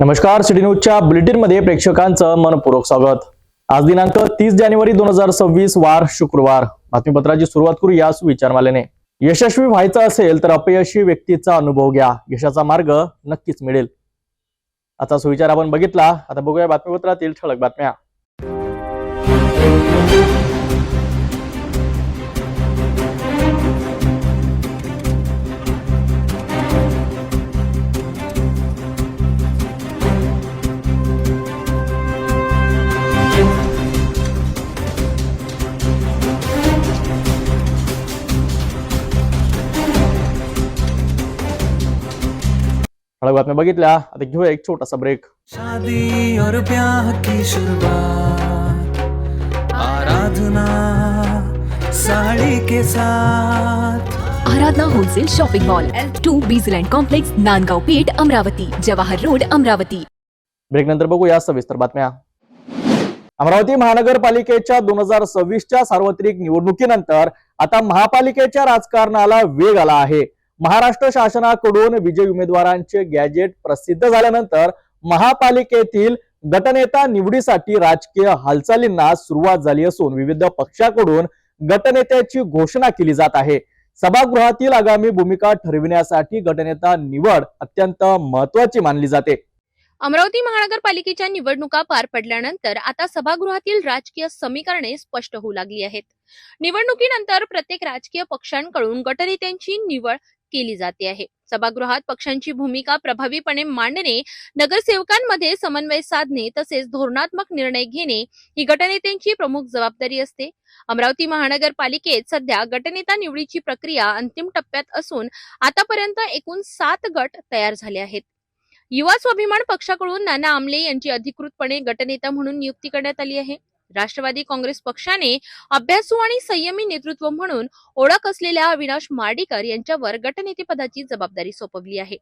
नमस्कार सिटी न्यूजच्या बुलेटिनमध्ये प्रेक्षकांचं मनपूर्वक स्वागत. आज दिनांक तीस जानेवारी दोन हजार सव्वीस वार शुक्रवार. बातमीपत्राची सुरुवात करू या सुविचारमालेने यशस्वी व्हायचं असेल तर अपयशी व्यक्तीचा अनुभव घ्या. यशाचा मार्ग नक्कीच मिळेल. आता सुविचार आपण बघितला. आता बघूया बातमीपत्रातील ठळक बातम्या. ठळक बातम्या बघितल्या. आता घेऊया एक छोटासा ब्रेक शादी और ब्याह की शुरुआत. आराधना साड़ी के साथ. Aradhana wholesale shopping mall L two बीजलँड complex Nandgaon Peth Amravati Jawahar road Amravati. Break नंतर बघूया सविस्तर बातम्या. अमरावती महानगरपालिकेच्या दोन हजार सव्वीसच्या सार्वत्रिक निवडणुकीनंतर आता महापालिकेच्या राजकारणाला वेग आला आहे. महाराष्ट्र शासनाकडून विजयी उमेदवारांचे गॅजेट प्रसिद्ध झाल्यानंतर महापालिकेतील गटनेता निवडीसाठी राजकीय हालचालींना सुरुवात झाली असून विविध पक्षाकडून गटनेत्याची घोषणा केली जात आहे. सभागृहातील आगामी भूमिका ठरविण्यासाठी गटनेता निवड अत्यंत महत्वाची मानली जाते. अमरावती महानगरपालिकेच्या निवडणुका पार पडल्यानंतर आता सभागृहातील राजकीय समीकरणे स्पष्ट होऊ लागली आहेत. निवडणुकीनंतर प्रत्येक राजकीय पक्षांकडून गटनेत्यांची निवड केली जाते आहे. सभागृहात पक्षांची भूमिका प्रभावीपणे मांडणे नगरसेवकांमध्ये समन्वय साधणे तसेच धोरणात्मक निर्णय घेणे ही गटनेत्यांची प्रमुख जबाबदारी असते. अमरावती महानगरपालिकेत सध्या गटनेता निवडीची प्रक्रिया अंतिम टप्प्यात असून आतापर्यंत एकूण सात गट तयार झाले आहेत. युवा स्वाभिमान पक्षाकडून नाना आमले यांची अधिकृतपणे गटनेता म्हणून नियुक्ती करण्यात आली आहे. राष्ट्रवादी काँग्रेस पक्षाने अभ्यासू आणि संयमी नेतृत्व म्हणून ओळख असलेल्या अविनाश मार्डीकर यांच्यावर गटनेतेपदाची जबाबदारी सोपवली आहे.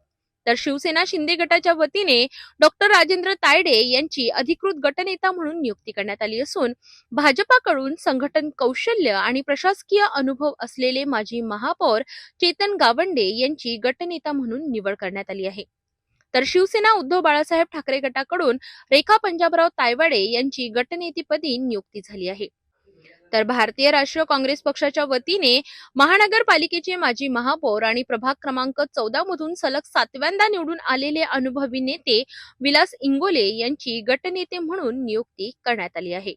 तर शिवसेना शिंदे गटाच्या वतीने डॉक्टर राजेंद्र तायडे यांची अधिकृत गटनेता म्हणून नियुक्ती करण्यात आली असून भाजपाकडून संघटन कौशल्य आणि प्रशासकीय अनुभव असलेले माजी महापौर चेतन गावंडे यांची गटनेता म्हणून निवड करण्यात आली आहे. तर शिवसेना उद्धव बाळासाहेब ठाकरे गटाकडून रेखा पंजाबराव तायवाडे यांची गटनेतेपदी नियुक्ती झाली आहे. तर भारतीय राष्ट्रीय काँग्रेस पक्षाच्या वतीने महानगरपालिकेचे माजी महापौर आणि प्रभाग क्रमांक चौदा मधून सलग सातव्यांदा निवडून आलेले अनुभवी नेते विलास इंगोले यांची गटनेते म्हणून नियुक्ती करण्यात आली आहे.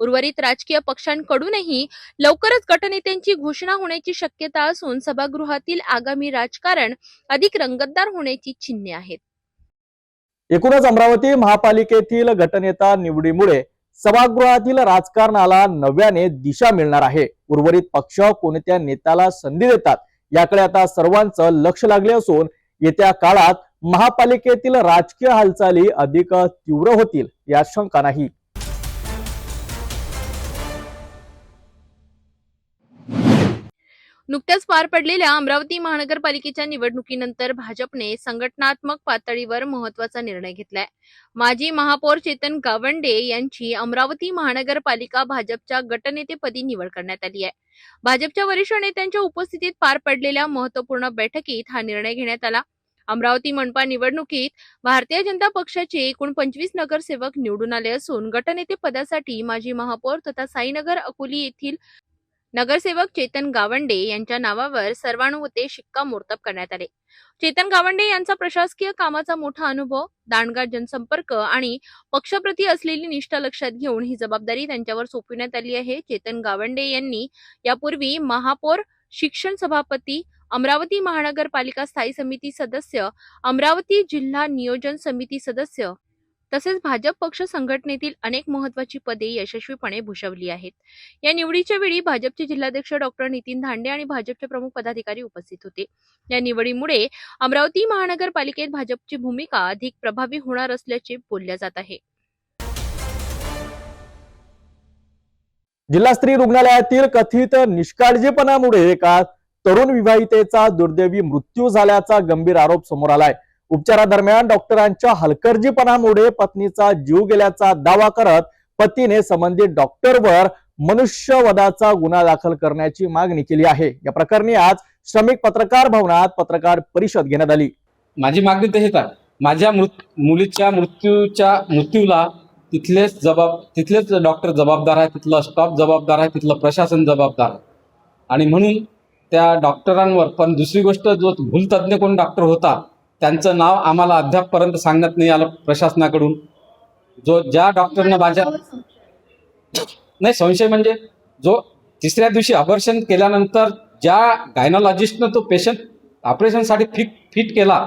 उर्वरित राजकीय पक्षांकडूनही लवकरच गटनेत्यांची घोषणा होण्याची शक्यता असून सभागृहातील आगामी राजकारण अधिक रंगतदार होण्याची चिन्हे आहेत. एकूणच अमरावती महापालिकेतील गटनेता निवडीमुळे सभागृहातील राजकारणाला नव्याने दिशा मिळणार आहे. उर्वरित पक्ष कोणत्या नेत्याला संधी देतात याकडे आता सर्वांचं लक्ष लागले असून येत्या काळात महापालिकेतील राजकीय हालचाली अधिक तीव्र होतील यात शंका नाही. नुकत्याच पार पडलेल्या अमरावती महानगरपालिकेच्या निवडणुकीनंतर भाजपने संघटनात्मक पातळीवर महत्त्वाचा निर्णय घेतलाय. माजी महापौर चेतन गावंडे यांची अमरावती महानगरपालिका भाजपच्या गटनेतेपदी निवड करण्यात आली आहे. भाजपच्या वरिष्ठ नेत्यांच्या उपस्थितीत पार पडलेल्या महत्त्वपूर्ण बैठकीत हा निर्णय घेण्यात आला. अमरावती मनपा निवडणुकीत भारतीय जनता पक्षाचे एकूण पंचवीस नगरसेवक निवडून आले असून गटनेते पदासाठी माजी महापौर तथा साईनगर अकोली येथील नगरसेवक चेतन गावंडे यांच्या नावावर सर्वानुमते शिक्कामोर्तब करण्यात आले. चेतन गावंडे यांचा प्रशासकीय कामाचा मोठा अनुभव दांडगा जनसंपर्क आणि पक्षप्रती असलेली निष्ठा लक्षात घेऊन ही जबाबदारी त्यांच्यावर सोपविण्यात आली आहे. चेतन गावंडे यांनी यापूर्वी महापौर शिक्षण सभापती अमरावती महानगरपालिका स्थायी समिती सदस्य अमरावती जिल्हा नियोजन समिती सदस्य तसेच भाजप पक्ष संघटनेतील अनेक महत्वाची पदे यशस्वीपणे भूषवली आहेत. या निवडीच्या वेळी भाजपचे जिल्हाध्यक्ष डॉक्टर नितीन धांडे आणि भाजपचे प्रमुख पदाधिकारी उपस्थित होते. या निवडीमुळे अमरावती महानगरपालिकेत भाजपची भूमिका अधिक प्रभावी होणार असल्याचे बोलल्या जात आहे. जिल्हा स्त्री रुग्णालयातील कथित निष्काळजीपणामुळे एका तरुण विवाहितेचा दुर्दैवी मृत्यू झाल्याचा गंभीर आरोप समोर आलाय. उपचारादरम्यान डॉक्टरांच्या हलकर्जीपणामुळे पत्नीचा जीव गेल्याचा दावा करत पतीने संबंधित डॉक्टरवर मनुष्यवधाचा गुन्हा दाखल करण्याची मागणी केली आहे. या प्रकरणी आज श्रमिक पत्रकार भवनात पत्रकार परिषद घेण्यात आली. माझी मागणी तर हेच आहे. माझ्या मृत मुलीच्या मृत्यूच्या मृत्यूला तिथलेच जबाब तिथलेच डॉक्टर जबाबदार आहे तिथलं स्टाफ जबाबदार आहे तिथलं प्रशासन जबाबदार आहे. आणि म्हणून त्या डॉक्टरांवर पण दुसरी गोष्ट जो भूलतज्ञ कोण डॉक्टर होता त्यांचं नाव आम्हाला अद्यापपर्यंत सांगण्यात नाही आलं प्रशासनाकडून. जो ज्या डॉक्टरनं माझ्या नाही संशय म्हणजे जो तिसऱ्या दिवशी ऑपरेशन केल्यानंतर ज्या गायनॉलॉजिस्टनं तो पेशंट ऑपरेशनसाठी फिट फिट केला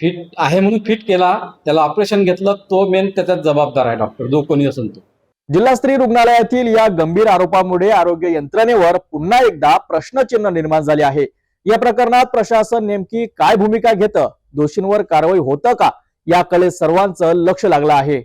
फिट आहे म्हणून फिट केला त्याला ऑपरेशन घेतलं तो मेन त्याच्यात जबाबदार आहे डॉक्टर जो कोणी असेल तो. जिल्हा स्त्री रुग्णालयातील या गंभीर आरोपामुळे आरोग्य यंत्रणेवर पुन्हा एकदा प्रश्नचिन्ह निर्माण झाले आहे. या प्रकरणात प्रशासन नेमकी काय भूमिका घेतं? दोषींवर कारवाई होतं का? याकडे सर्वांचं लक्ष लागलं आहे.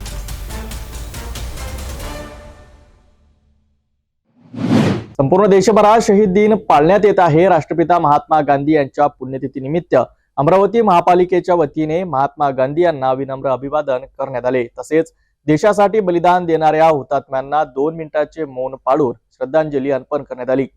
संपूर्ण देशभरात शहीद दिन पाळण्यात येत आहे. राष्ट्रपिता महात्मा गांधी यांच्या पुण्यतिथीनिमित्त अमरावती महापालिकेच्या वतीने महात्मा गांधी यांना विनम्र अभिवादन करण्यात आले. तसेच देशासाठी बलिदान देणाऱ्या हुतात्म्यांना दोन मिनिटाचे मौन पाळून श्रद्धांजली अर्पण करण्यात आली.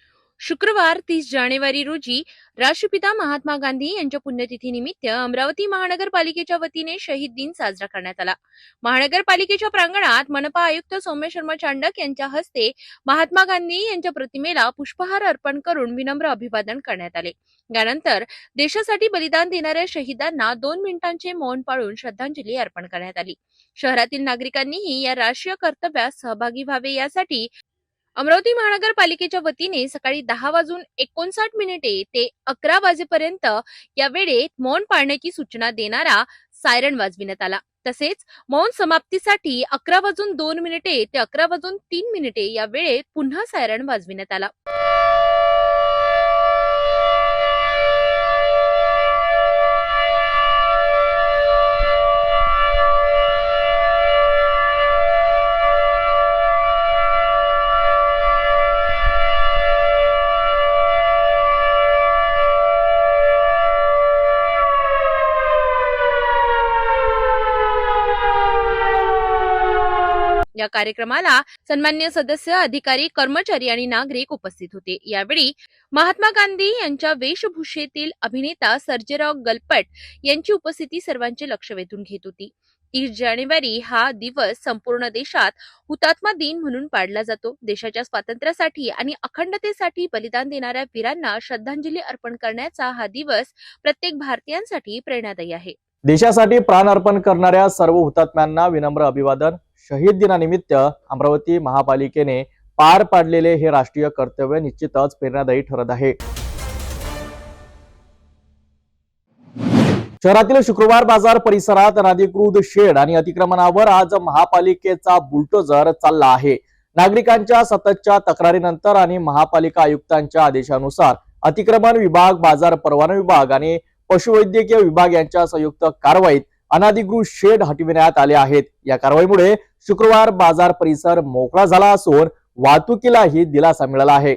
शुक्रवार तीस जानेवारी रोजी राष्ट्रपिता महात्मा गांधी यांच्या पुण्यतिथीनिमित्त अमरावती महानगरपालिकेच्या वतीने शहीद दिन साजरा करण्यात आला. महानगरपालिकेच्या प्रांगणात मनपा आयुक्त सौम्य शर्मा चांडक यांच्या हस्ते महात्मा गांधी यांच्या प्रतिमेला पुष्पहार अर्पण करून विनम्र अभिवादन करण्यात आले. यानंतर देशासाठी बलिदान देणाऱ्या शहीदांना दोन मिनिटांचे मौन पाळून श्रद्धांजली अर्पण करण्यात आली. शहरातील नागरिकांनीही या राष्ट्रीय कर्तव्यात सहभागी व्हावे यासाठी अमरावती महानगरपालिकेच्या वतीने सकाळी दहा वाजून एकोणसाठ मिनिटे ते अकरा वाजेपर्यंत या वेळेत मौन पाळण्याची सूचना देणारा सायरन वाजविण्यात आला. तसेच मौन समाप्तीसाठी अकरा वाजून दोन मिनिटे ते अकरा वाजून तीन मिनिटे या वेळेत पुन्हा सायरन वाजविण्यात आला. या कार्यक्रमाला सन्मान्य सदस्य अधिकारी कर्मचारी आणि नागरिक उपस्थित होते. यावेळी महात्मा गांधी यांच्या वेशभूषेतील अभिनेता सर्जेराव गलपट यांची उपस्थिती सर्वांचे लक्ष वेधून घेत होती. तीस जानेवारी हा दिवस संपूर्ण देशात हुतात्मा दिन म्हणून पाळला जातो. देशाच्या स्वातंत्र्यासाठी आणि अखंडतेसाठी बलिदान देणाऱ्या वीरांना श्रद्धांजली अर्पण करण्याचा हा दिवस प्रत्येक भारतीयांसाठी प्रेरणादायी आहे. देशासाठी प्राण अर्पण करणाऱ्या सर्व हुतात्म्यांना विनम्र अभिवादन. शहीद दिनानिमित्त अमरावती महापालिकेने पार पाडलेले हे राष्ट्रीय कर्तव्य निश्चितच प्रेरणादायी ठरत आहे. शहरातील शुक्रवार बाजार परिसरात अनाधिकृत शेड आणि अतिक्रमणावर आज महापालिकेचा बुलटोजर चालला आहे. नागरिकांच्या सततच्या तक्रारीनंतर आणि महापालिका आयुक्तांच्या आदेशानुसार अतिक्रमण विभाग बाजार परवाना विभाग आणि पशुवैद्यकीय विभाग यांच्या संयुक्त कारवाईत अनाधिकृत शेड हटविण्यात आले आहेत. या कारवाईमुळे शुक्रवार बाजार परिसर मोकळा झाला असून वाहतुकीलाही दिलासा मिळाला आहे.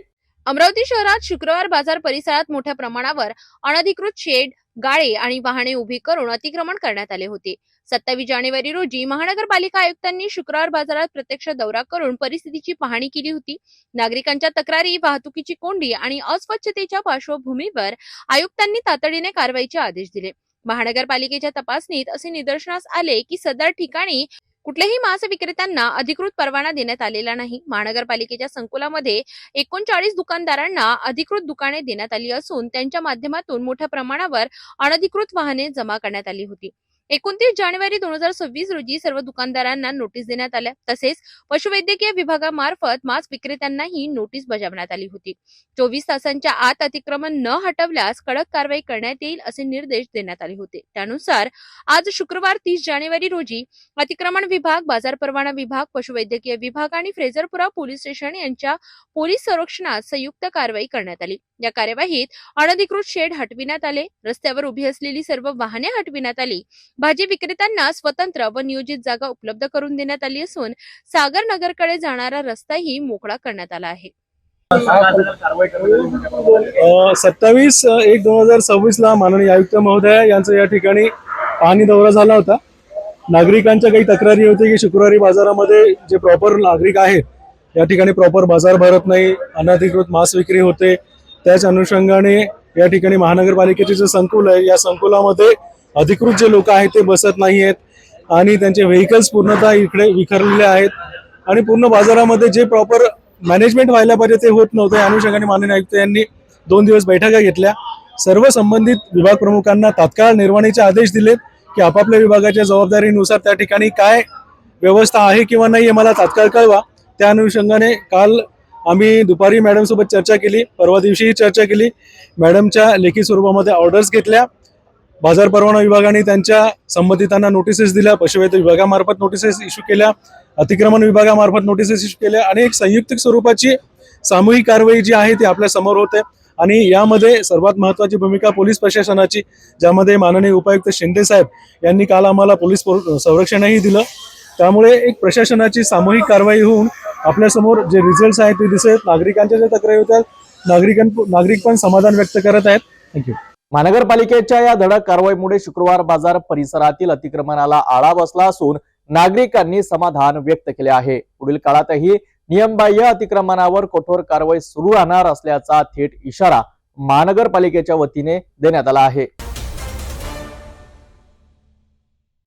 अमरावती शहरात शुक्रवार बाजार परिसरात मोठ्या प्रमाणावर अनधिकृत शेड गाळे आणि वाहने उभी करून अतिक्रमण करण्यात आले होते. सत्तावीस जानेवारी रोजी महानगरपालिका आयुक्तांनी शुक्रवार बाजारात प्रत्यक्ष दौरा करून परिस्थितीची पाहणी केली होती. नागरिकांच्या तक्रारी वाहतुकीची कोंडी आणि अस्वच्छतेच्या पार्श्वभूमीवर आयुक्तांनी तातडीने कारवाईचे आदेश दिले. महानगरपालिकेच्या तपासणीत असे निदर्शनास आले की सदर ठिकाणी कुठल्याही मांस विक्रेत्यांना अधिकृत परवाना देण्यात आलेला नाही. महानगरपालिकेच्या संकुलामध्ये एकोणचाळीस दुकानदारांना अधिकृत दुकाने देण्यात आली असून त्यांच्या माध्यमातून मोठ्या प्रमाणावर अनधिकृत वाहने जमा करण्यात आली होती. एकोणतीस जानेवारी दोन हजार सव्वीस रोजी सर्व दुकानदारांना नोटीस देण्यात आल्या. तसेच पशुवैद्यकीय विभागामार्फत मांस विक्रेत्यांनाही नोटीस बजावण्यात आली होती. चोवीस तासांच्या आत अतिक्रमण न हटवल्यास कडक कारवाई करण्यात येईल असे निर्देश देण्यात आले होते. त्यानुसार आज शुक्रवार तीस जानेवारी रोजी अतिक्रमण विभाग बाजार परवाना विभाग पशुवैद्यकीय विभाग आणि फ्रेझरपुरा पोलीस स्टेशन यांच्या पोलीस संरक्षणात संयुक्त कारवाई करण्यात आली. या कार्यवाहीत अनधिकृत शेड हटविण्यात आले. रस्त्यावर उभी असलेली सर्व वाहने हटविण्यात आली. भाजी विक्रेत्यांना स्वतंत्र व नियोजित जागा उपलब्ध करून देण्यात आली असून सागर नगरकडे जाणारा रस्ताही मोकळा करण्यात आला आहे. सत्तावीस एक दोन हजार सव्वीस ला माननीय आयुक्त महोदय यांचा या ठिकाणी पाहणी दौरा झाला होता. नागरिकांच्या काही तक्रारी होती की शुक्रवारी बाजारामध्ये जे प्रॉपर नागरिक आहेत या ठिकाणी प्रॉपर बाजार भरत नाही अनधिकृत मांस विक्री होते. त्याच अनुषंगाने या ठिकाणी महानगरपालिकेचे जे संकुल आहे या संकुलामध्ये अधिकृत जे लोक आहेत ते बसत नाही आहेत आणि त्यांचे व्हेकल्स पूर्णतः इकडे विखरलेले आहेत. आणि पूर्ण बाजारामध्ये जे प्रॉपर मॅनेजमेंट व्हायला पाहिजे ते होत नव्हतं. अनुषंगाने माननीय आयुक्त यांनी दोन दिवस बैठका घेतल्या. सर्व संबंधित विभाग प्रमुखांना तात्काळ निर्वाणीचे आदेश दिलेत की आपापल्या विभागाच्या जबाबदारीनुसार त्या ठिकाणी काय व्यवस्था आहे किंवा नाही हे मला तात्काळ कळवा. त्या अनुषंगाने काल आम्ही दुपारी मॅडमसोबत चर्चा केली. परवा दिवशीही चर्चा केली. मॅडमच्या लेखी स्वरूपामध्ये ऑर्डर्स घेतल्या. बाजार परवाना विभागाने त्यांच्या संबंधितांना नोटिसेस दिल्या पशुवैद्य विभागामार्फत नोटिसेस इश्यू केल्या अतिक्रमण विभागामार्फत नोटिसेस इश्यू केल्या आणि एक संयुक्त स्वरूपाची सामूहिक कारवाई जी आहे ती आपल्यासमोर होते. आणि यामध्ये सर्वात महत्वाची भूमिका पोलीस प्रशासनाची ज्यामध्ये माननीय उपायुक्त शिंदे साहेब यांनी काल आम्हाला पोलीस संरक्षणही दिलं. त्यामुळे एक प्रशासनाची सामूहिक कारवाई होऊन आपल्यासमोर जे रिझल्ट आहेत ते दिसत नागरिकांच्या ज्या तक्रारी होत्या नागरिकां नागरिक पण समाधान व्यक्त करत आहेत. थँक्यू महानगरपालिकेच्या या धडक कारवाईमुळे शुक्रवार बाजार परिसरातील अतिक्रमणाला आळा बसला असून नागरिकांनी समाधान व्यक्त केले आहे. पुढील काळातही नियमबाह्य अतिक्रमणावर कठोर कारवाई सुरू राहणार असल्याचा थेट इशारा महानगरपालिकेच्या वतीने देण्यात आला आहे.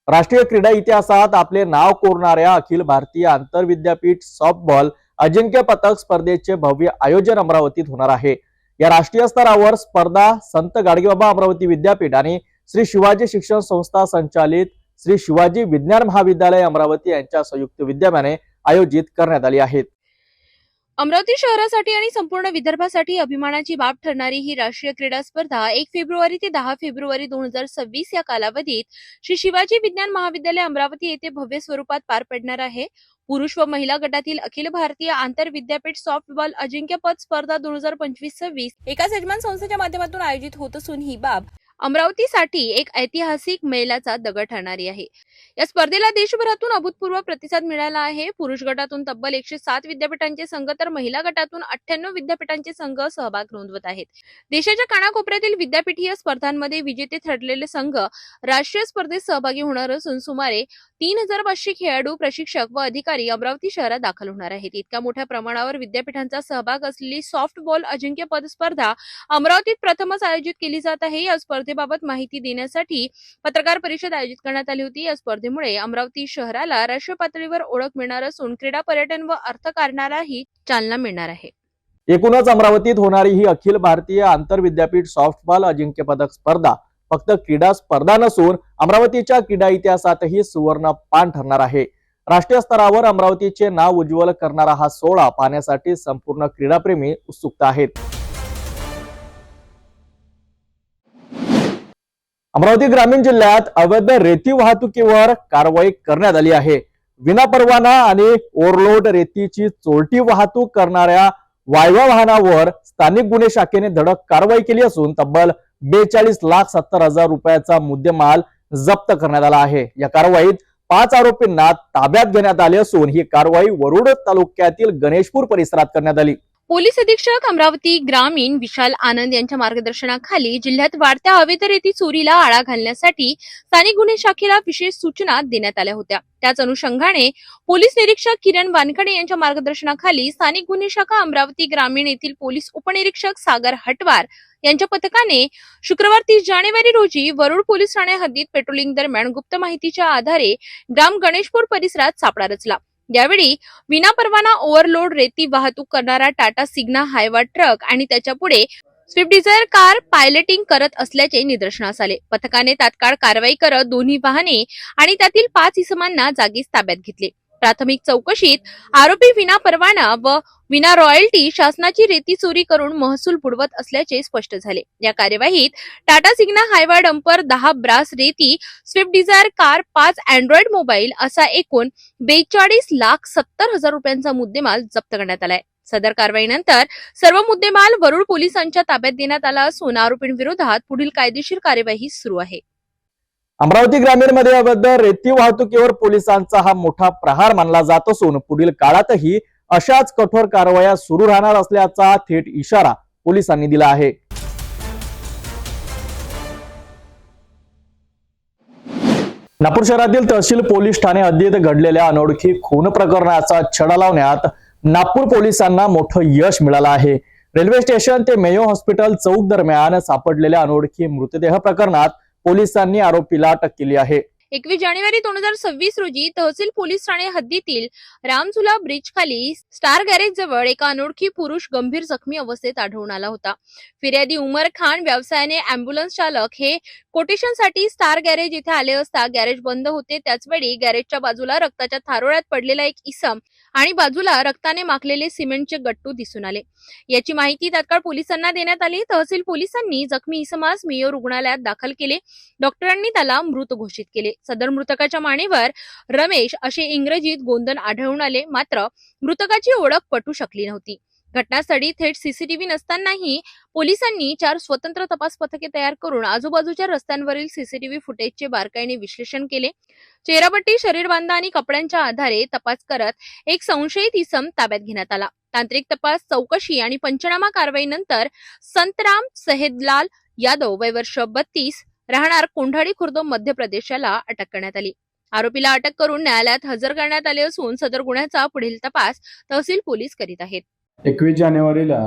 राष्ट्रीय क्रीडा इतिहासात आपले नाव कोरणाऱ्या अखिल भारतीय आंतरविद्यापीठ सॉफ्टबॉल अजिंक्य पथक स्पर्धेचे भव्य आयोजन अमरावतीत होणार आहे. या राष्ट्रीय स्तरावर स्पर्धा संत गाडगेबाबा अमरावती विद्यापीठ आणि श्री शिवाजी शिक्षण संस्था संचालित श्री शिवाजी विज्ञान महाविद्यालय अमरावती यांच्या संयुक्त विद्यमाने आयोजित करण्यात आली आहेत. अमरावती शहरासाठी आणि संपूर्ण विदर्भासाठी अभिमानाची बाब ठरणारी ही राष्ट्रीय क्रीडा स्पर्धा एक फेब्रुवारी ते दहा फेब्रुवारी दोन हजार सव्वीस या कालावधीत श्री शिवाजी विज्ञान महाविद्यालय अमरावती येथे भव्य स्वरूपात पार पडणार आहे. पुरुष व महिला गटातील अखिल भारतीय आंतर विद्यापीठ सॉफ्टबॉल अजिंक्यपद स्पर्धा दोन हजार पंचवीस सव्वीस एकाच यजमान संस्थेच्या माध्यमातून आयोजित होत असून ही बाब अमरावतीसाठी एक ऐतिहासिक मैलाचा दगड ठरणारी आहे. या स्पर्धेला देशभरातून अभूतपूर्व प्रतिसाद मिळाला आहे. पुरुष गटातून तब्बल एकशे सात विद्यापीठांचे संघ तर महिला गटातून अठ्ठ्याण्णव विद्यापीठांचे संघ सहभाग नोंदवत आहेत. देशाच्या कानाकोपऱ्यातील विद्यापीठीय स्पर्धांमध्ये विजेते ठरलेले संघ राष्ट्रीय स्पर्धेत सहभागी होणार असून सुमारे तीन हजार पाचशे खेळाडू प्रशिक्षक व अधिकारी अमरावती शहरात दाखल होणार आहेत. इतक्या मोठ्या प्रमाणावर विद्यापीठांचा सहभाग असलेली सॉफ्टबॉल अजिंक्यपद स्पर्धा अमरावतीत प्रथमच आयोजित केली जात आहे. या स्पर्धेबाबत माहिती देण्यासाठी पत्रकार परिषद आयोजित करण्यात आली होती. या स्पर्धेमुळे अमरावती शहराला राष्ट्रीय पातळीवर ओळख मिळणार असून क्रीडा पर्यटन व अर्थकारणालाही चालना मिळणार आहे. एकूणच अमरावतीत होणारी ही अखिल भारतीय आंतरविद्यापीठ सॉफ्टबॉल अजिंक्यपदक स्पर्धा फक्त क्रीडा स्पर्धा नसून अमरावतीच्या क्रीडा इतिहासातही सुवर्ण पान ठरणार आहे. राष्ट्रीय स्तरावर अमरावतीचे नाव उज्ज्वल करणारा हा सोहळा पाहण्यासाठी संपूर्ण क्रीडाप्रेमी उत्सुकता आहेत. अमरावती ग्रामीण जिल्ह्यात अवैध रेती वाहतुकीवर कारवाई करण्यात आली आहे. विनापरवाना आणि ओव्हरलोड रेतीची चोरटी वाहतूक करणाऱ्या वायवा वाहनावर स्थानिक गुन्हे शाखेने धडक कारवाई केली असून तब्बल बेचाळीस लाख सत्तर हजार रुपयाचा मुद्देमाल जप्त करण्यात आला आहे. या कारवाईत पाच आरोपींना ताब्यात घेण्यात आले असून ही कारवाई वरुड तालुक्यातील गणेशपूर परिसरात करण्यात आली. पोलीस अधीक्षक अमरावती ग्रामीण विशाल आनंद यांच्या मार्गदर्शनाखाली जिल्ह्यात वाढत्या अवेदर रेती चोरीला आळा घालण्यासाठी स्थानिक गुन्हे शाखेला विशेष सूचना देण्यात आल्या होत्या. त्याच अनुषंगाने पोलीस निरीक्षक किरण वानखडे यांच्या मार्गदर्शनाखाली स्थानिक गुन्हे शाखा अमरावती ग्रामीण येथील पोलीस उपनिरीक्षक सागर हटवार यांच्या पथकाने शुक्रवार तीस जानेवारी रोजी वरुड पोलीस ठाणे हद्दीत पेट्रोलिंग दरम्यान गुप्त माहितीच्या आधारे ग्राम गणेशपूर परिसरात सापळा रचला. यावेळी विनापरवाना ओव्हरलोड रेती वाहतूक करणारा टाटा सिग्ना हायवा ट्रक आणि त्याच्या पुढे स्विफ्ट डिझायर कार पायलटिंग करत असल्याचे निदर्शनास आले. पथकाने तात्काळ कारवाई करत दोन्ही वाहने आणि त्यातील पाच इसमांना जागीच ताब्यात घेतले. प्राथमिक चौकशीत आरोपी विना परवाना व विना रॉयल्टी शासनाची रेती चोरी करून महसूल बुडवत असल्याचे स्पष्ट झाले. या कार्यवाहीत टाटा सिग्ना हायवा डंपर दहा ब्रास रेती स्विफ्ट डिझायर कार पाच अँड्रॉइड मोबाईल असा एकूण बेचाळीस लाख सत्तर हजार रुपयांचा मुद्देमाल जप्त करण्यात आलाय. सदर कारवाईनंतर सर्व मुद्देमाल वरुड पोलिसांच्या ताब्यात देण्यात आला असून आरोपींविरोधात पुढील कायदेशीर कार्यवाही सुरू आहे. अमरावती ग्रामीणमध्ये रेती वाहतुकीवर पोलिसांचा हा मोठा प्रहार मानला जात असून पुढील काळातही अशाच कठोर कारवाया सुरू राहणार असल्याचा थेट इशारा पोलिसांनी दिला आहे. नागपूर शहरातील तहसील पोलीस ठाणे हद्दीत घडलेल्या अनोळखी खून प्रकरणाचा छडा लावण्यात नागपूर पोलिसांना मोठं यश मिळालं आहे. रेल्वे स्टेशन ते मेयो हॉस्पिटल चौक दरम्यान सापडलेल्या अनोळखी मृतदेह प्रकरणात पोलिसांनी आरोपीला अटक केली आहे. एकवीस जानेवारी दोन हजार सव्वीस रोजी तहसील पोलीस ठाणे हद्दीतील रामझुला ब्रिज खाली स्टार गॅरेज जवळ एका अनोळखी पुरुष गंभीर जखमी अवस्थेत आढळून आला होता. फिर्यादी उमर खान व्यवसायाने अँब्युलन्स चालक हे कोटेशनसाठी स्टार गॅरेज इथे आले असता गॅरेज बंद होते. त्याचवेळी गॅरेजच्या बाजूला रक्ताच्या थारोळ्यात पडलेला एक इसम आणि बाजूला रक्ताने माखलेले सिमेंटचे गट्टू दिसून आले. याची माहिती तात्काळ पोलिसांना देण्यात आली. तहसील पोलिसांनी जखमी इसमास मेयो रुग्णालयात दाखल केले. डॉक्टरांनी त्याला मृत घोषित केले. सदर मृतकाच्या मानेवर रमेश असे इंग्रजीत गोंधन आढळून आले. मात्र मृतकाची ओळख पटू शकली नव्हती. घटनास्थळी थेट सीसीटीव्ही नसतानाही पोलिसांनी चार स्वतंत्र तपास पथके तयार करून आजूबाजूच्या रस्त्यांवरील सीसीटीव्ही फुटेजचे बारकाईने विश्लेषण केले. चेहरापट्टी शरीरबांधा आणि कपड्यांच्या आधारे तपास करत एक संशयित इसम ताब्यात घेण्यात आला. तांत्रिक तपास चौकशी आणि पंचनामा कारवाईनंतर संतराम सहेदलाल यादव वय वर्ष बत्तीस राहणार कोंढाडी खुर्द मध्य प्रदेशाला अटक करण्यात आली. आरोपीला अटक करून न्यायालयात हजर करण्यात आले असून सदर गुन्ह्याचा पुढील तपास तहसील पोलीस करीत आहेत. एकवीस जानेवारीला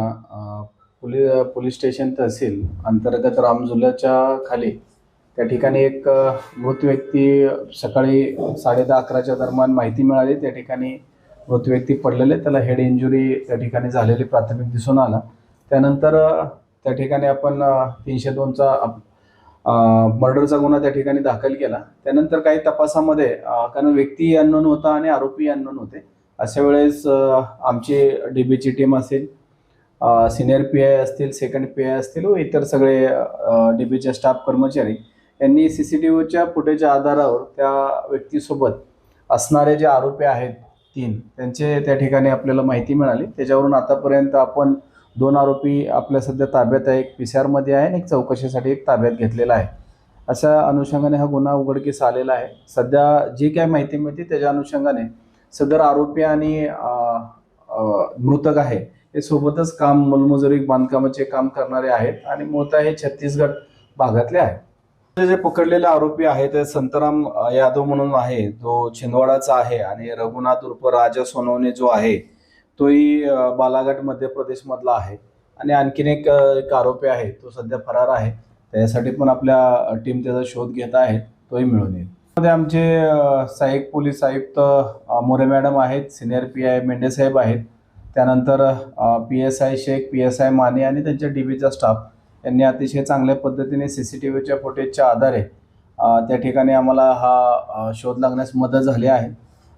पोलीस पोलीस स्टेशन तहसील अंतर्गत रामझुल्याच्या खाली त्या ठिकाणी एक मृत व्यक्ती सकाळी साडे दहा अकराच्या दरम्यान माहिती मिळाली. त्या ठिकाणी मृत व्यक्ती पडलेले त्याला हेड इंजुरी त्या ठिकाणी झालेली प्राथमिक दिसून आला. त्यानंतर त्या ठिकाणी आपण तीनशे दोनचा मर्डरचा गुन्हा त्या ठिकाणी दाखल केला. त्यानंतर काही तपासामध्ये कारण व्यक्ती अननोन होता आणि आरोपी अननोन होते. अशा वेळेस आमची डी बीची टीम असेल सिनियर पी आय असतील सेकंड पी आय असतील व इतर सगळे डी बीचे स्टाफ कर्मचारी यांनी सी सी टी व्हीच्या फुटेजच्या आधारावर त्या व्यक्तीसोबत असणारे जे आरोपी आहेत तीन त्यांचे त्या ठिकाणी आपल्याला माहिती मिळाली. त्याच्यावरून आतापर्यंत आपण दोन आरोपी आपल्या सध्या ताब्यात आहे. एक पी सी आरमध्ये आहे आणि एक चौकशीसाठी एक ताब्यात घेतलेला आहे. अशा अनुषंगाने हा गुन्हा उघडकीस आलेला आहे. सध्या जी काय माहिती मिळते त्याच्या अनुषंगाने सदर आरोपी आणि मृतक आहे. हे सोबतच काम मलमजुरी बांधकामाचे काम करणारे आहेत आणि मूळतः हे छत्तीसगड भागातले आहेत. ते जे पकडलेले आरोपी आहे ते संतराम यादव म्हणून आहे. तो छिंदवाडाचा आहे आणि रघुनाथ उर्फ राजा सोनवणे जो आहे तोही बालाघाट मध्य प्रदेशमधला आहे. आणि आणखीन एक एक आरोपी आहे तो सध्या फरार आहे. त्यासाठी पण आपल्या टीम त्याचा शोध घेत आहे तोही मिळून येईल. मध्ये आमचे सहाय्यक पोलीस आयुक्त मोरे मॅडम आहेत सिनियर पी आय मेंढे साहेब आहेत. त्यानंतर P S I Shaikh P S I Mane आणि त्यांच्या डी बीचा स्टाफ यांनी अतिशय चांगल्या पद्धतीने सी सी टी व्हीच्या फुटेजच्या आधारे त्या ठिकाणी आम्हाला हा शोध लागण्यास मदत झाली आहे.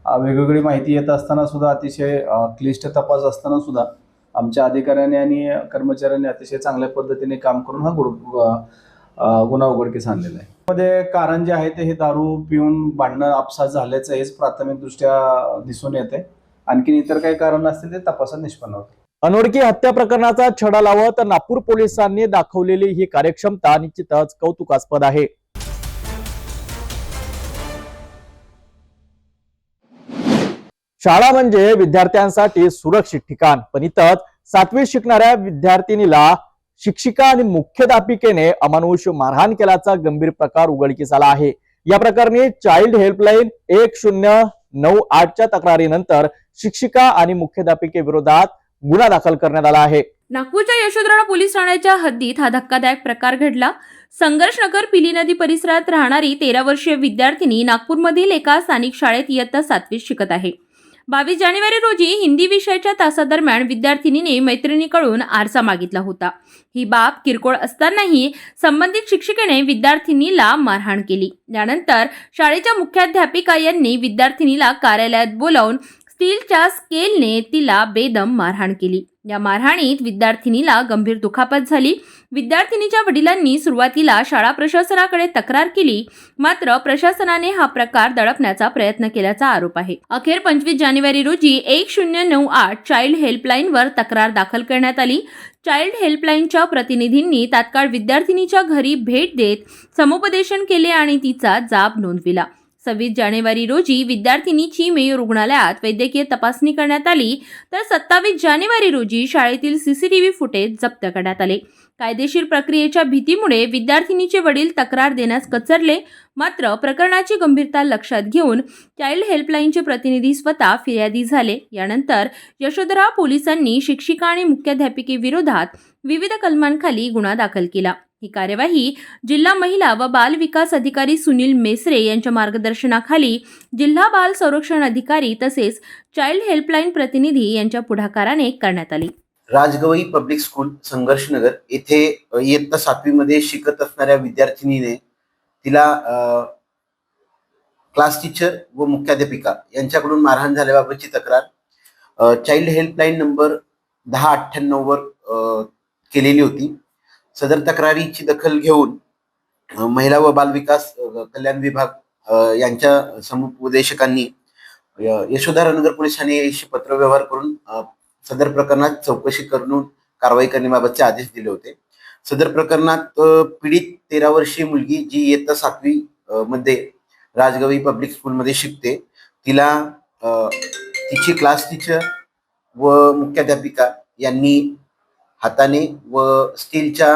वेगवेगळी माहिती येत असताना सुद्धा अतिशय क्लिष्ट तपास असताना सुद्धा आमच्या अधिकाऱ्यांनी आणि कर्मचाऱ्यांनी अतिशय चांगल्या पद्धतीने काम करून हा ग्रुप गुन्हा उघडकीस आणलेला आहे. मध्ये कारण जे आहे ते हे दारू पिऊन भांडणं आपसात झाल्याचं हेच प्राथमिकदृष्ट्या दिसून येते आणखीन इतर काही कारण असतील ते तपासात निष्पन्न होते अनोळखी हत्या प्रकरणाचा छडा लावत नागपूर पोलिसांनी दाखवलेली ही कार्यक्षमता निश्चितच कौतुकास्पद आहे. शाळा म्हणजे विद्यार्थ्यांसाठी सुरक्षित ठिकाण पण इथंच सातवीत शिकणाऱ्या विद्यार्थिनीला शिक्षिका आणि मुख्याध्यापिकेने अमानुष मारहाण केल्याचा गंभीर प्रकार उघडकीस आला आहे. या प्रकरणी चाइल्ड हेल्पलाईन एक शून्य नऊ आठच्या तक्रारीनंतर शिक्षिका आणि मुख्याध्यापिकेविरोधात गुन्हा दाखल करण्यात आला आहे. नागपूरच्या यशोधराणा पोलीस ठाण्याच्या हद्दीत हा धक्कादायक प्रकार घडला. संघर्षनगर पिली नदी परिसरात राहणारी तेरा वर्षीय विद्यार्थिनी नागपूरमधील एका स्थानिक शाळेत इयत्ता सातवीत शिकत आहे. बावीस जानेवारी रोजी हिंदी विषयाच्या तासादरम्यान विद्यार्थिनीने मैत्रिणीकडून आरसा मागितला होता. ही बाब किरकोळ असतानाही संबंधित शिक्षिकेने विद्यार्थिनीला मारहाण केली. त्यानंतर शाळेच्या मुख्याध्यापिका यांनी विद्यार्थिनीला कार्यालयात बोलावून स्टीलच्या स्केलने तिला बेदम मारहाण केली. या मारहाणीत विद्यार्थिनीला गंभीर दुखापत झाली. विद्यार्थिनीच्या वडिलांनी सुरुवातीला शाळा प्रशासनाकडे तक्रार केली. मात्र प्रशासनाने हा प्रकार दडपण्याचा प्रयत्न केल्याचा आरोप आहे. अखेर पंचवीस जानेवारी रोजी एक शून्य नऊ आठ चाइल्ड हेल्पलाईनवर तक्रार दाखल करण्यात आली. चाइल्ड हेल्पलाईनच्या प्रतिनिधींनी तात्काळ विद्यार्थिनीच्या घरी भेट देत समुपदेशन केले आणि तिचा जाब नोंदविला. सव्वीस जानेवारी रोजी विद्यार्थिनीची मेयो रुग्णालयात वैद्यकीय तपासणी करण्यात आली. तर सत्तावीस जानेवारी रोजी शाळेतील सीसीटीव्ही फुटेज जप्त करण्यात आले. कायदेशीर प्रक्रियेच्या भीतीमुळे विद्यार्थिनीचे वडील तक्रार देण्यास कचरले. मात्र प्रकरणाची गंभीरता लक्षात घेऊन चाइल्ड हेल्पलाईनचे प्रतिनिधी स्वतः फिर्यादी झाले. यानंतर यशोधरा पोलिसांनी शिक्षिका आणि मुख्याध्यापिकेविरोधात विविध कलमांखाली गुन्हा दाखल केला. ही कार्यवाही जिल्हा महिला व बाल विकास अधिकारी सुनील मेसरे यांच्या मार्गदर्शनाखाली जिल्हा बाल संरक्षण अधिकारी तसेच चाइल्ड हेल्पलाईन प्रतिनिधी यांच्या पुढाकाराने करण्यात आली. राजगवई पब्लिक स्कूल संघर्षनगर येथे इयत्ता सातवीमध्ये शिकत असणाऱ्या विद्यार्थिनीने तिला क्लास टीचर व मुख्याध्यापिका यांच्याकडून मारहाण झाल्याबाबतची तक्रार चाइल्ड हेल्पलाईन नंबर दहा अठ्ठ्याण्णववर केलेली होती. सदर तक्रारीची दखल घेऊन महिला व बालविकास कल्याण विभाग यांच्या समुपदेशकांनी य- यशोधरानगर पोलीस ठाणे याशी पत्रव्यवहार करून सदर प्रकरणात चौकशी करून कारवाई करण्याबाबतचे आदेश दिले होते. सदर प्रकरणात पीडित तेरा वर्षीय मुलगी जी इयत्ता सातवी मध्ये राजगवी पब्लिक स्कूलमध्ये शिकते तिला तिची क्लास टीचर व मुख्याध्यापिका यांनी हाताने व स्टीलच्या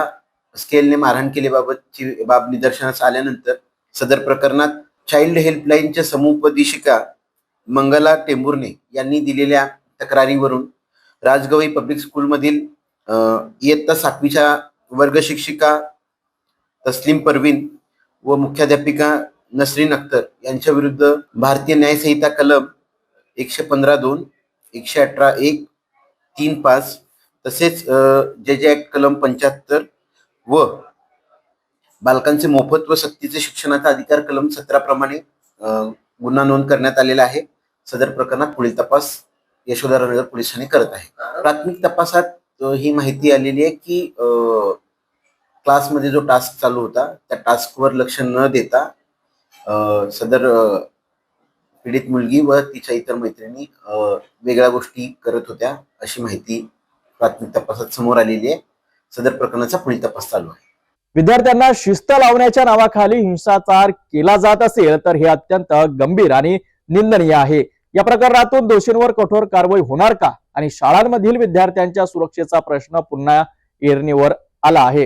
स्केलने मारहाण केल्याबाबतची बाब निदर्शनास आल्यानंतर सदर प्रकरणात चाइल्ड हेल्पलाईनच्या समुपदेशिका मंगला टेंभुर्णे यांनी दिलेल्या तक्रारीवरून राजगवई पब्लिक स्कूलमधील इयत्ता सातवीच्या वर्ग शिक्षिका तस्लीम परवीन व मुख्याध्यापिका नसरीन अख्तर यांच्या विरुद्ध भारतीय न्यायसंहिता कलम एकशे पंधरा दोन एकशे अठरा एक तीन पाच तसेच जे जे ऍक्ट कलम पंच्याहत्तर व बालकांचे मोफत व सक्तीचे शिक्षणाचा अधिकार कलम सतराप्रमाणे गुन्हा नोंद करण्यात आलेला आहे. सदर प्रकरणात पुढील तपास यशोधरानगर पोलीस ठाणे करत आहे. प्राथमिक तपासात ही माहिती आलेली आहे की क्लासमध्ये जो टास्क चालू होता त्या टास्कवर लक्ष न देता सदर पीडित मुलगी व तिच्या इतर मैत्रिणी वेगळ्या गोष्टी करत होत्या अशी माहिती प्राथमिक तपासात समोर आलेली आहे. सदर प्रकरणाचा पुढील तपास चालू आहे. विद्यार्थ्यांना शिस्त लावण्याच्या नावाखाली हिंसाचार केला जात असेल तर हे अत्यंत गंभीर आणि निंदनीय आहे. या प्रकरणातून दोषींवर कठोर कारवाई होणार का? आणि शाळांमधील विद्यार्थ्यांच्या सुरक्षेचा प्रश्न पुन्हा ऐरणीवर आला आहे.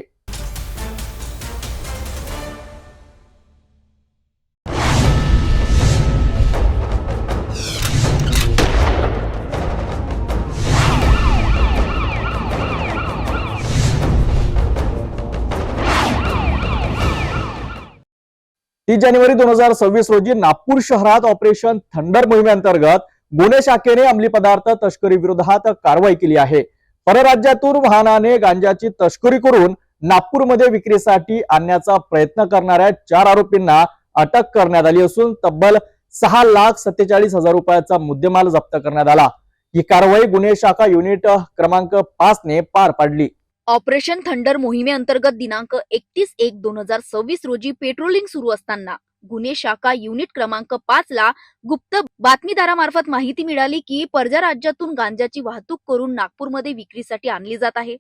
तीस जानेवारी दोन हजार सव्वीस रोजी नागपूर शहरात ऑपरेशन थंडर मोहिमेअंतर्गत गुन्हे शाखेने अंमली पदार्थ तस्करी विरोधात कारवाई केली आहे. परराज्यातून वाहनाने गांजाची तस्करी करून नागपूरमध्ये विक्रीसाठी आणण्याचा प्रयत्न करणाऱ्या चार आरोपींना अटक करण्यात आली असून तब्बल सहा लाख सत्तेचाळीस हजार रुपयाचा मुद्देमाल जप्त करण्यात आला. ही कारवाई गुन्हे शाखा युनिट क्रमांक पाच ने पार पाडली. ऑपरेशन थंडर मोहिमेअंतर्गत दिनांक एकतीस एक दोन हजार सव्वीस रोजी पेट्रोलिंग सुरू असताना गुन्हे शाखा युनिट क्रमांक पाच ला गुप्त बातमीदारामार्फत माहिती मिळाली की परजा राज्यातून गांजाची वाहतूक करून नागपूरमध्ये विक्रीसाठी आणली जात आहे.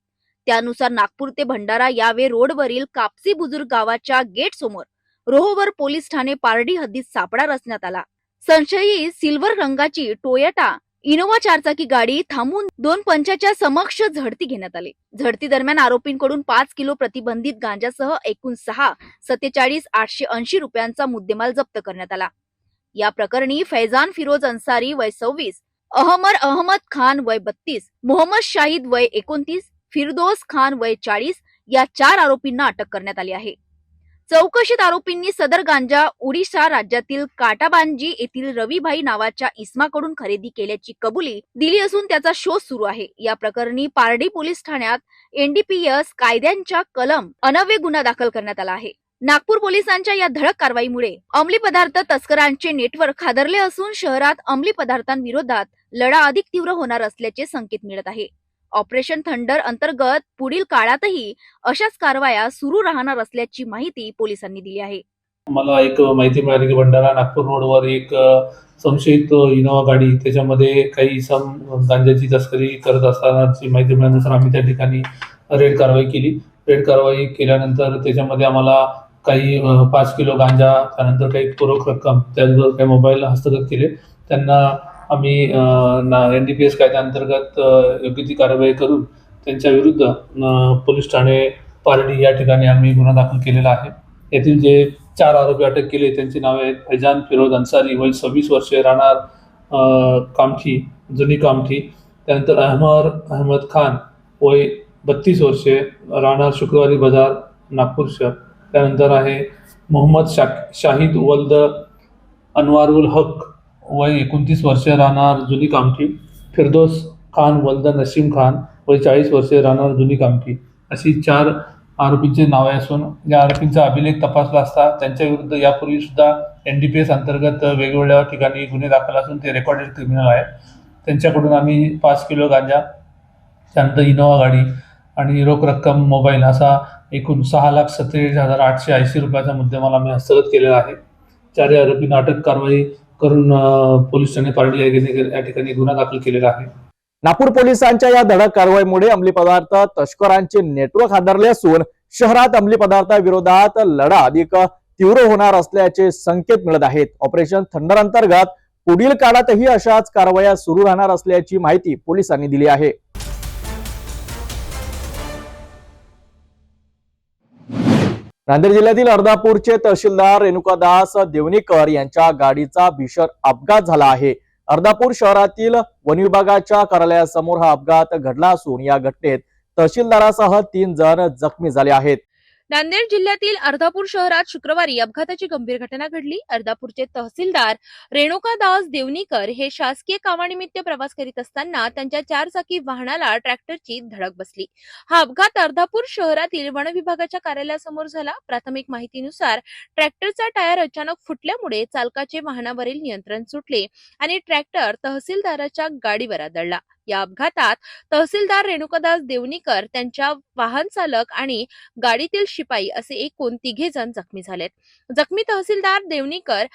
त्यानुसार नागपूर ते भंडारा यावे रोडवरील कापसी बुजुर्ग गावाच्या गेट समोर रोहोवर पोलीस ठाणे पारडी हद्दीत सापळा रचण्यात आला. संशयी सिल्वर रंगाची टोयोटा इनोवा चारचाकी गाडी थांबून दोन पंचाच्या समक्ष झडती घेण्यात आली. झडती दरम्यान आरोपींकडून पाच किलो प्रतिबंधित गांजासह एकूण सहा सत्तेचाळीस आठशे ऐंशी रुपयांचा मुद्देमाल जप्त करण्यात आला. या प्रकरणी फैजान फिरोज अन्सारी वय सव्वीस अहमर अहमद खान वय बत्तीस मोहम्मद शाहिद वय एकोणतीस फिरदोस खान वय चाळीस या चार आरोपींना अटक करण्यात आली आहे. चौकशीत आरोपींनी सदर गांजा ओडिशा राज्यातील काटाबांजी येथील रविभाई नावाच्या इस्माकडून खरेदी केल्याची कबुली दिली असून त्याचा शोध सुरू आहे. या प्रकरणी पारडी पोलीस ठाण्यात एनडीपीएस कायद्यांच्या कलम अनव्य गुन्हा दाखल करण्यात आला आहे. नागपूर पोलिसांच्या या धडक कारवाईमुळे अंमली पदार्थ तस्करांचे नेटवर्क खादरले असून शहरात अंमली पदार्थांविरोधात लढा अधिक तीव्र होणार असल्याचे संकेत मिळत आहे. ऑपरेशन थंडर अंतर्गत पुढील काळातही अशाच कारवाया सुरू राहणार असल्याची माहिती पोलिसांनी दिली आहे. मला एक माहिती मिळाली की भंडारा नागपूर रोडवर एक संशयित इनोवा गाडी त्याच्यामध्ये काही सम गांजाची तस्करी करत असतानाची माहिती मिळाल्यानंतर आम्ही त्या ठिकाणी रेड कारवाई केली. रेड कारवाई केल्यानंतर त्याच्यामध्ये आम्हाला काही पाच किलो गांजा त्यानंतर काही रोख रक्कम त्याचबरोबर काही मोबाईल हस्तगत केले. त्यांना आम्ही एन डी पी एस कायद्याअंतर्गत योग्य ती कारवाई करून त्यांच्या विरुद्ध पोलीस ठाणे पारडी या ठिकाणी आम्ही गुन्हा दाखल केलेला आहे. येथील जे चार आरोपी अटक केले त्यांची नावे आहेत फैजान फिरोज अन्सारी वय सव्वीस वर्षे राहणार कामठी जुनी कामठी त्यानंतर अहमद अहमद खान वय बत्तीस वर्षे राहणार शुक्रवारी बाजार नागपूर शहर. त्यानंतर आहे मोहम्मद शा शाहिद वल्द अनवारुल हक वय एकोणतीस वर्षे राहणार जुनी कामठी. फिरदोस खान वल्द नसीम खान वय चाळीस वर्षे राहणार जुनी कामठी. अशी चार आरोपींचे नावे असून या आरोपींचा अभिलेख तपासला असता त्यांच्या विरुद्ध यापूर्वी सुद्धा एन डी पी एस अंतर्गत वेगवेगळ्या ठिकाणी गुन्हे दाखल असून ते रेकॉर्डेड क्रिमिनल आहेत. त्यांच्याकडून आम्ही पाच किलो गांजा त्यानंतर इनोवा गाडी आणि रोख रक्कम मोबाईल असा एकूण सहा लाख सत्तेचाळीस हजार आठशे ऐंशी रुपयाचा मुद्देमाल आम्ही हस्तगत केलेला आहे. चारही आरोपींना अटक कारवाई करून पोलीस ठाणे या ठिकाणी- या ठिकाणी गुन्हा दाखल केलेला आहे. नागपूर पोलिसांच्या या धडक कारवाईमुळे अंमली पदार्थ तस्करांचे नेटवर्क हादरले असून शहरात अंमली पदार्थाविरोधात लढा अधिक तीव्र होणार असल्याचे संकेत मिळत आहेत. ऑपरेशन थंडर अंतर्गत पुढील काळातही अशाच कारवाया सुरू राहणार असल्याची माहिती पोलिसांनी दिली आहे. नांदेड जिल्ह्यातील अर्धापूरचे तहसीलदार रेणुकादास देवणीकर यांच्या गाडीचा भीषण अपघात झाला आहे. अर्धापूर शहरातील वन विभागाच्या कार्यालयासमोर हा अपघात घडला असून या घटनेत तहसीलदारासह तीन जण जखमी झाले आहेत. नांदेड जिल्ह्यातील अर्धापूर शहरात शुक्रवारी अपघाताची गंभीर घटना घडली. अर्धापूरचे तहसीलदार रेणुका दास देवनीकर हे शासकीय कामानिमित्त प्रवास करीत असताना त्यांच्या चारचाकी वाहनाला ट्रॅक्टरची धडक बसली. हा अपघात अर्धापूर शहरातील वन विभागाच्या कार्यालयासमोर झाला. प्राथमिक माहितीनुसार ट्रॅक्टरचा टायर अचानक फुटल्यामुळे चालकाचे वाहनावरील नियंत्रण सुटले आणि ट्रॅक्टर तहसीलदाराच्या गाडीवर आदळला. या अपघातात तहसीलदार रेणुकादास देवनीकर त्यांच्या वाहन चालक आणि गाडीतील शिपाई असे एकूण तिघे जण जखमी झालेत. जखमी तहसीलदार देवनीकर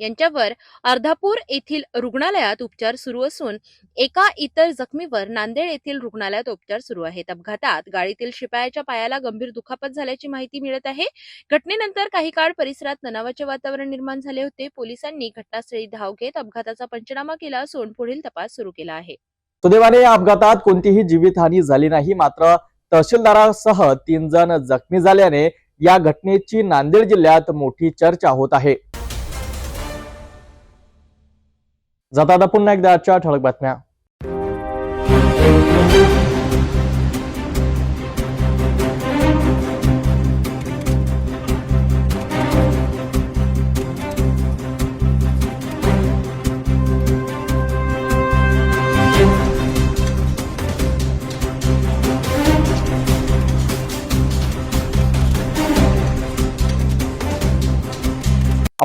यांच्यावर अर्धापूर येथील रुग्णालयात उपचार सुरू असून एका इतर जखमीवर नांदेड येथील रुग्णालयात उपचार सुरू आहेत. अपघातात गाडीतील शिपायाच्या पायाला गंभीर दुखापत झाल्याची माहिती मिळत आहे. घटनेनंतर काही काळ परिसरात तणावाचे वातावरण निर्माण झाले होते. पोलिसांनी घटनास्थळी धाव घेत अपघाताचा पंचनामा केला असून पुढील तपास सुरू केला आहे. सुदैवाने या अपघातात कोणतीही जीवितहानी झाली नाही मात्र तहसीलदारासह तीन जण जखमी झाल्याने या घटनेची नांदेड जिल्ह्यात मोठी चर्चा होत आहे. जाता आता पुन्हा एकदा आजच्या ठळक बातम्या.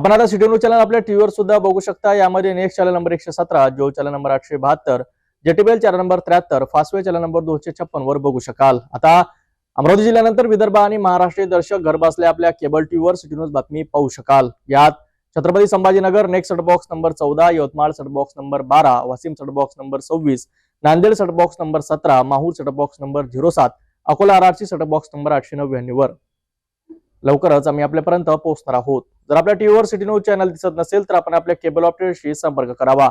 आपण आता सिटी न्यूज चॅनल आपल्या टीव्हीवर सुद्धा बघू शकता. यामध्ये नेक्स्ट चॅनल नंबर एकशे सतरा जो चॅनल नंबर आठशे बहात्तर जेटीबीएल चॅनल नंबर त्र्याहत्तर फास्टवे चॅनल नंबर दोनशे छप्पन वर बघू शकाल. आता अमरावती जिल्ह्यानंतर विदर्भ आणि महाराष्ट्रीय दर्शक घर बसल्या आपल्या केबल टीव्हीवर सिटी न्यूज बातमी पाहू शकाल. यात छत्रपती संभाजीनगर नेक्स्ट सटबॉक्स नंबर चौदा यवतमाळ सटबॉक्स नंबर बारा वाशिम सटबॉक्स नंबर सव्वीस नांदेड सटबॉक्स नंबर सतरा माहूर सटबॉक्स नंबर झिरो सात अकोला आरआरसी सटबॉक्स नंबर आठशे नव्याण्णव वर. लवकरच आम्ही आपल्यापर्यंत पोहोचणार आहोत. जर आपल्या टीव्हीवर सिटी न्यूज चॅनल दिसत नसेल तर आपण आपल्या केबल ऑपरेटरशी संपर्क करावा.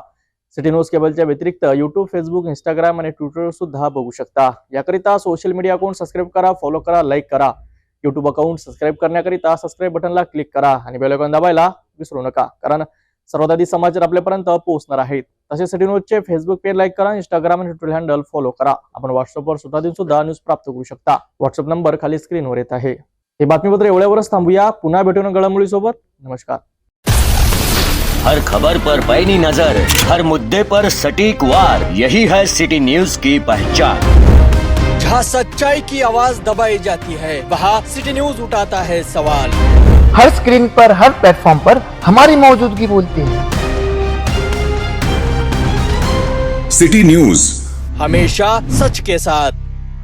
सिटी न्यूज केबलच्या व्यतिरिक्त युट्यूब फेसबुक इंस्टाग्राम आणि ट्विटर सुद्धा बघू शकता. याकरिता सोशल मीडिया अकाउंट सबस्क्राईब करा फॉलो करा लाईक करा. युट्यूब अकाउंट सबस्क्राईब करण्याकरिता सबस्क्राईब बटनला क्लिक करा आणि बेलकॉन दाबायला विसरू नका कारण सर्वात आधी समाचार आपल्यापर्यंत पोहोचणार आहेत तसेच सिटी न्यूजचे फेसबुक पेज लाईक करा इंस्टाग्राम आणि ट्विटर हँडल फॉलो करा. आपण व्हॉट्सअपवर सुद्धा देऊन सुद्धा न्यूज प्राप्त करू शकता. व्हॉट्सअप नंबर खाली स्क्रीनवर येत आहे. हे बातमीपत्र एवढ्यावरच थांबूया. पुन्हा भेटून घडामोडी सोबत नमस्कार. हर खबर पर पैनी नज़र हर मुद्दे पर सटीक वार. यही है सिटी न्यूज़ की पहचान. जहाँ सच्चाई की आवाज़ दबाई जाती है वहाँ सिटी न्यूज़ उठाता है सवाल. हर स्क्रीन पर हर प्लेटफॉर्म पर हमारी मौजूदगी बोलती है। City news. हमेशा सच के साथ.